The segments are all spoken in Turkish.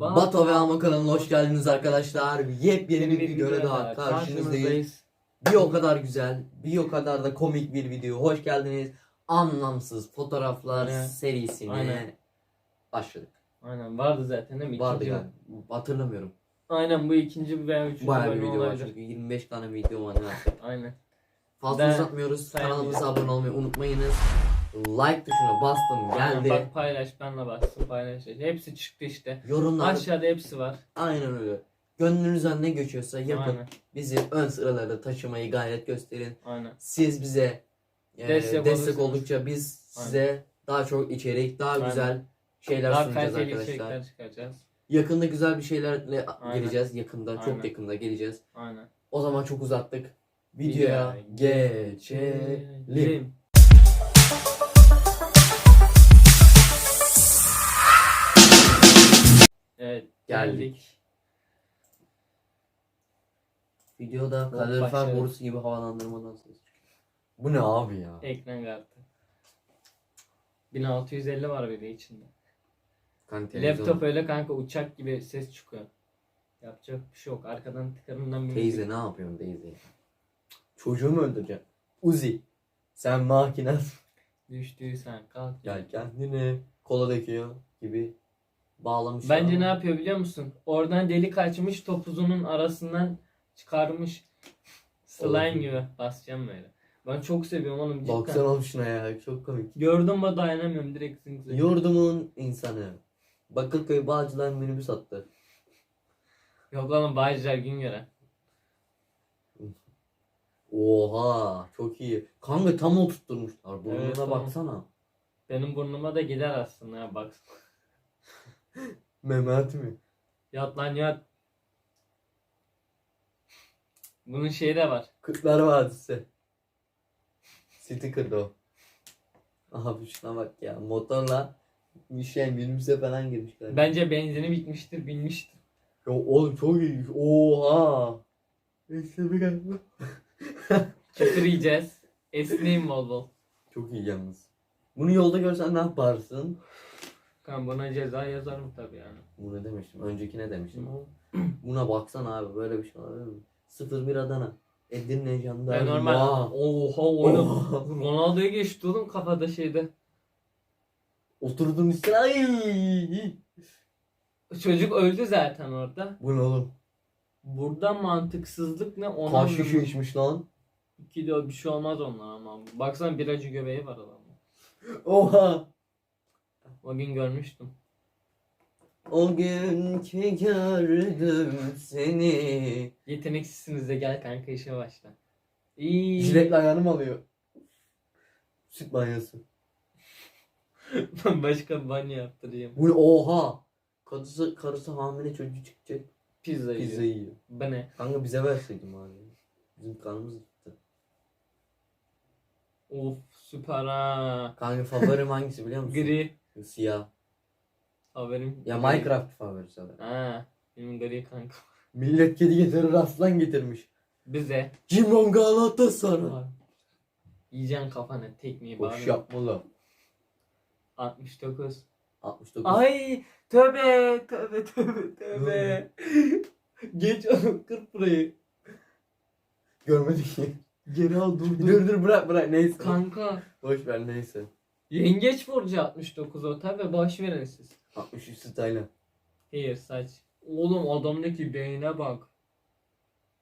Bato ve Ama kanalına hoş geldiniz arkadaşlar. Yepyeni bir videoya daha karşınızdayız. Bir o kadar güzel, bir o kadar da komik bir video. Hoş geldiniz. Anlamsız fotoğraflar Aynen. serisine Aynen. başladık. Aynen vardı zaten değil mi? Vardı İkinci- yani. Hatırlamıyorum. Aynen bu ikinci veya üçüncü Bayağı bir bölüm video var olabilir. çünkü 25 tane video var. ne? Aynen. Fazla Ben uzatmıyoruz. Kanalımıza abone olmayı unutmayınız. Like tuşuna bastım Aynen, geldi. Bak paylaş benle baksın paylaş. Hepsi çıktı işte. Yorumlar Aşağıda hepsi var. aynen öyle. Gönlünüzden ne geçiyorsa yapın. Aynen. Bizi ön sıralarda taşımayı gayret gösterin. Aynen. siz bize e, Destek destek, oldukça biz size daha çok içerik, daha Aynen. güzel şeyler Daha sunacağız arkadaşlar. çıkaracağız. Yakında güzel bir şeylerle Aynen. geleceğiz. Yakında, Aynen. çok yakında geleceğiz. Aynen. O zaman çok uzattık. Videoya geçelim. Geldik. Videoda kalorifer başladı. borusu gibi havalandırmadan ses çıkıyor. Bu ne abi ya? Ekran kartı. 1650 var bir de içinde. Televizyon- Laptop öyle kanka uçak gibi ses çıkıyor. Yapacak bir şey yok. Arkadan tıkarından bir Teyze ne yapıyorsun teyze? Çocuğumu öldüreceğim. Uzi. Sen makinen. düştüysen kalk. Gel kendine kola döküyor gibi bağlamış. Bence ne yapıyor biliyor musun? Oradan delik açmış topuzunun arasından çıkarmış. Slime Olabilir. gibi. Basacağım böyle. Ben çok seviyorum oğlum cidden. Baksana oğlum şuna ya çok komik. Gördüm mü dayanamıyorum direkt zınk. Yurdumun insanı. Bakırköy Bağcılar minibüs attı. Yok oğlum Bağcılar Güngören. Oha çok iyi. Kanka tam oturtturmuşlar. Burnuna Evet, tamam. baksana. Benim burnuma da gider aslında ya bak. Mehmet mi? Yat lan yat. Bunun şeyi de var. Kırklar Vadisi. Sticker'da o. Abi şuna bak ya. Motorla bir şey minibüse falan girmişler. Bence benzini bitmiştir, binmiştir. Ya oğlum çok iyi. Oha. İşte bir galiba. Küfür yiyeceğiz. Esneyim bol bol. Çok iyi yalnız. Bunu yolda görsen ne yaparsın? Kan buna ceza yazarım tabii yani. Bu ne demiştim? Öncekine demiştim ama. Buna baksana abi böyle bir şey olabilir mi? 0-1 Adana. Edirne jandarma. Ben normal. Oha oğlum. Ronaldo'ya geçti oğlum kafada şeyde. Oturdum üstüne. Ay. Çocuk öldü zaten orada. Bu ne oğlum? Burada mantıksızlık ne ona Kaç şişe içmiş lan? İki de bir şey olmaz onlar ama. Baksana biracı göbeği var adamın. Oha. O gün görmüştüm. O gün ki gördüm seni. Yeteneksizsiniz de gel kanka işe başla. İyi. Jiletle ayağını mı alıyor? Süt banyosu. Başka bir banyo yaptırayım. Bu? Oha. Karısı, karısı hamile çocuğu çıkacak. Pizza, Pizza yiyor. yiyor. Bu ne? Kanka bize verseydim abi. Bizim karnımız gitti. Of süper ha. Kanka favorim hangisi biliyor musun? Gri. Siyah. Haberim. Ya. Minecraft favorisi adam. Ha. Benim gri kanka. Millet kedi getirir aslan getirmiş. Bize. Cimbom Galatasaray. Yiyeceksin kafana tekmeyi Boş bağlı. yapmalı. 69. 69. Ay tövbe tövbe tövbe tövbe. Geç oğlum kır burayı. Görmedik ki. Geri al dur dur dur bırak bırak neyse. Kanka. Boş ver neyse. Yengeç burcu 69 o tabi boş verin siz. 63 style'a. Hayır saç. Oğlum adamdaki beyne bak.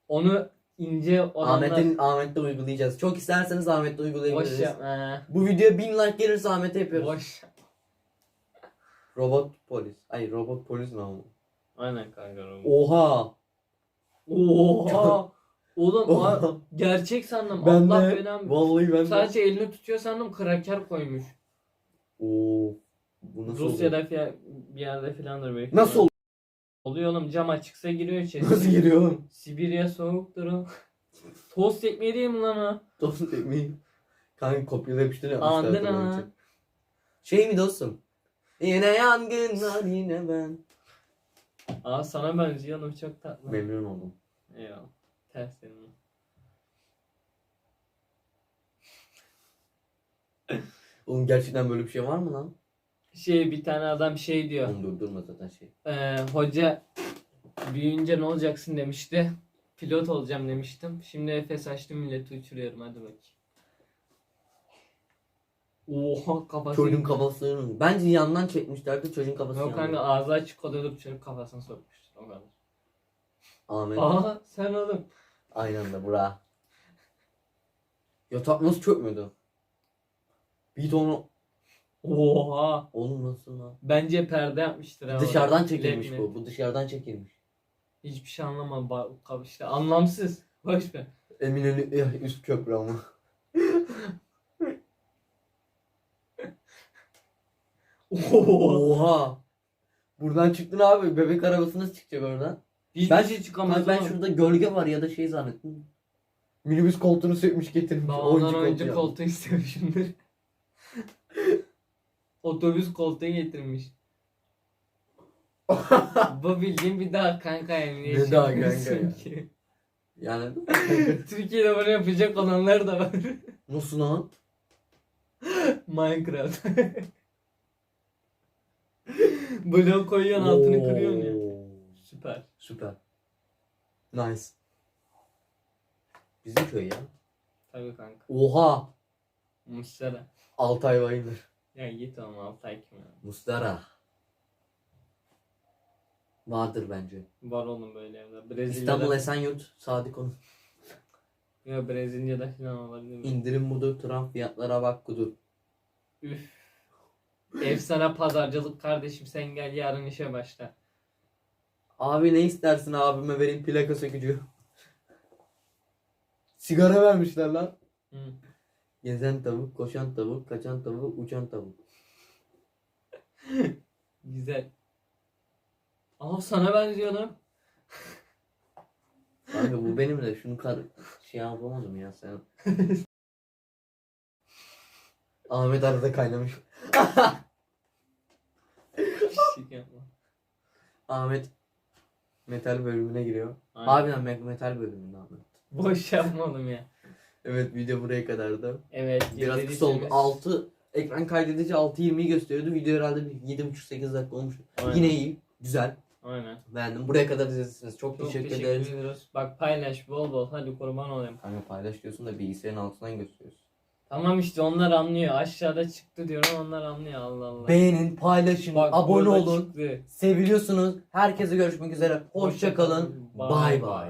Onu ince olanlar Ahmet'in Ahmet'te uygulayacağız. Çok isterseniz Ahmet'te uygulayabiliriz. boş yap. He. Bu videoya 1000 like gelirse Ahmet'e yapıyoruz. Boş. Robot polis. Ay robot polis mi ama? Aynen kanka. Oha. Oha. Oğlum a- gerçek sandım. Ben Allah de. belanı. Vallahi ben de. Sadece elini tutuyor sandım kraker koymuş. Oo. Bu nasıl oldu? Rusya'da fiya- bir yerde filandır belki. Nasıl oldu? Oluyor oğlum cam açıksa giriyor içeri. Nasıl giriyor oğlum? Sibirya soğuktur o. Tost ekmeği değil mi lan o? Dostum tekmeyi. Kanka kopyala yapıştır yapmışlar. Andın tabii ha. önce. Şey mi dostum? Yine yangınlar yine ben. Aa sana benziyor oğlum çok tatlı. Memnun oldum. Eyvallah. Ters senin. Oğlum gerçekten böyle bir şey var mı lan? Şey bir tane adam şey diyor. Onu durdurma zaten şey. Ee, hoca büyüyünce ne olacaksın demişti. Pilot olacağım demiştim. Şimdi Efes açtım milleti uçuruyorum hadi bakayım. Oha kafası. Çocuğun kafasını. Bence yandan çekmişlerdi çocuğun kafasını. Yok kanka ağzı açık oluyordu çocuk kafasını sokmuştur. O kadar. Ahmet. Aha sen oğlum. Aynı anda bura. Yatak nasıl çökmüyordu? Bir ton Oha. oğlum nasıl lan? Bence perde yapmıştır. ha Dışarıdan çekilmiş mi? bu. Bu dışarıdan çekilmiş. Hiçbir şey anlamadım. Ba- işte anlamsız. Boş ver. Eminönü eh, üst köprü ama. Oha. Buradan çıktın abi. Bebek arabası nasıl çıkacak oradan? Hiçbir Ben- şey çıkamaz. ben şurada gölge var ya da şey zannettim. Minibüs koltuğunu sökmüş getirmiş. Ben ondan oyuncu koltuğu koltuğu istemişimdir. Otobüs koltuğu getirmiş. Bu bildiğin bir daha kanka yani. niye Ne şey daha yapıyorsun kanka ya? ki? Yani Türkiye'de bunu yapacak olanlar da var. nasıl lan? Minecraft. Blok koyuyorsun altını Oo. kırıyorsun ya. Süper. Süper. Nice. Bizim köy ya. Tabii kanka. Oha. Mustara. Altay bayılır. Ya git ama Altay kim ya? Mustara. Vardır bence. Var oğlum böyle evler. Brezilya'da. İstanbul Esenyurt. Sadık onu. Ya Brezilya'da falan olabilir. mi? İndirim budur. Trump fiyatlara bak kudur. Üf. Ev sana pazarcılık kardeşim sen gel yarın işe başla. Abi ne istersin abime vereyim plaka sökücü. Sigara vermişler lan. Hı. Gezen tavuk, koşan tavuk, kaçan tavuk, uçan tavuk. Güzel. Aa sana benziyor lan. Kanka bu benim de şunu kar şey yapamadım ya sen. Ahmet arada kaynamış. Ahmet metal bölümüne giriyor. Aynen. Harbiden me- metal bölümünde Ahmet. Boş yapma oğlum ya. Evet video buraya kadardı. Evet. Biraz kısa oldu. 6 ekran kaydedici 6.20'yi gösteriyordu. Video herhalde bir 7.5-8 dakika olmuş. Aynen. Yine iyi. Güzel. Aynen. Beğendim. Buraya kadar izlediyseniz çok, Çok teşekkür, teşekkür, ederiz. ediyoruz. Bak paylaş bol bol hadi kurban olayım. Kanka paylaş diyorsun da bilgisayarın altından gösteriyorsun. Tamam işte onlar anlıyor. Aşağıda çıktı diyorum onlar anlıyor Allah Allah. Beğenin, paylaşın, Bak, abone burada olun. çıktı. Seviliyorsunuz. Herkese görüşmek üzere. Hoşça kalın. Bay bay.